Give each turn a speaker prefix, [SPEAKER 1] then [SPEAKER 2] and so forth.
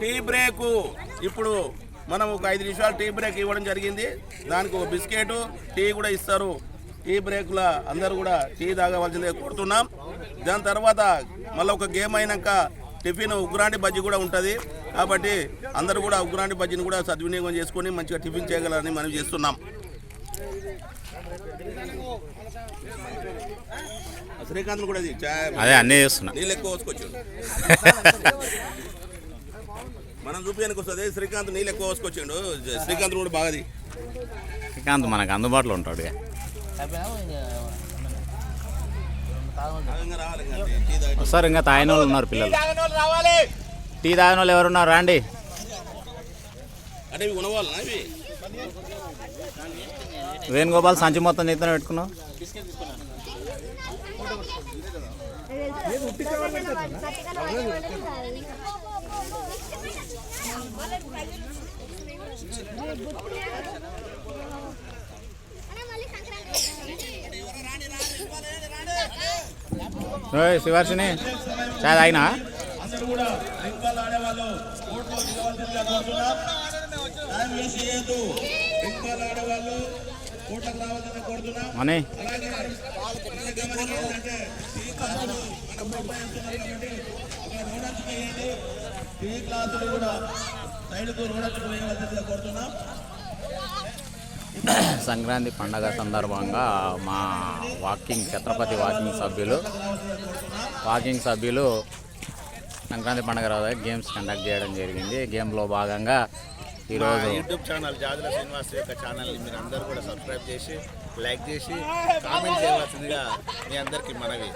[SPEAKER 1] Tea break. ఇప్పుడు మనం ఒక ఐదు నిమిషాలు టీ బ్రేక్ ఇవ్వడం జరిగింది. దానికి ఒక బిస్కెట్ టీ కూడా ఇస్తారు. టీ బ్రేక్ల అందరూ కూడా టీ తాగవలసిందే కోరుతున్నాం. దాని తర్వాత మళ్ళీ ఒక గేమ్ అయినాక టిఫిన్ ఉగ్రాంటి బజ్జీ కూడా ఉంటుంది. కాబట్టి అందరూ కూడా ఉగ్రాంటి బజ్జీని కూడా సద్వినియోగం చేసుకొని మంచిగా టిఫిన్ చేయగలరని మనం చేస్తున్నాం. శ్రీకాంత్ కూడా
[SPEAKER 2] అదే అన్నీ చేస్తున్నా.
[SPEAKER 1] నీళ్ళు ఎక్కువ పోసుకొచ్చు మనం చూపించడానికి వస్తుంది. శ్రీకాంత్ నీళ్ళు ఎక్కువ పోసుకొచ్చిండు. శ్రీకాంత్ కూడా బాగాది
[SPEAKER 2] శ్రీకాంత్ మనకు అందుబాటులో ఉంటాడు
[SPEAKER 1] రావాలి ఇంకా
[SPEAKER 2] తాగిన వాళ్ళు ఉన్నారు పిల్లలు. టీ తాగిన వాళ్ళు ఎవరున్నారు? రాండి. వేణుగోపాల్ సంచి మొత్తం చేతనే పెట్టుకున్నావు ఓయ్ శివార్షిని చాయ్ తాగినా
[SPEAKER 1] అందరూ కూడా రింకాలు ఆడేవాళ్ళు కోర్టులో దిగవలసిందిగా కోరుతున్నాం టైం వేస్ట్ చేయొద్దు రింకాలు ఆడేవాళ్ళు కోర్టుకు రావాలని కోరుతున్నాం
[SPEAKER 2] మనీ
[SPEAKER 1] అలాగే మన గమనం ఏంటంటే టీ క్లాసులు మనం ఉపయోగిస్తున్నాం కాబట్టి శివర్షిని రోడర్స్ వేయండి టీ క్లాసులు కూడా సైడ్కు రోడర్స్ కోరుతున్నాం
[SPEAKER 2] సంక్రాంతి పండగ సందర్భంగా మా వాకింగ్ ఛత్రపతి వాకింగ్ సభ్యులు వాకింగ్ సభ్యులు సంక్రాంతి పండగ రోజు గేమ్స్ కండక్ట్ చేయడం జరిగింది. గేమ్లో భాగంగా ఈరోజు
[SPEAKER 3] యూట్యూబ్ ఛానల్ జాజుల శ్రీనివాస్ యొక్క ఛానల్ని మీరు అందరూ కూడా సబ్స్క్రైబ్ చేసి లైక్ చేసి కామెంట్ చేయవలసిందిగా మీ అందరికీ మనవి.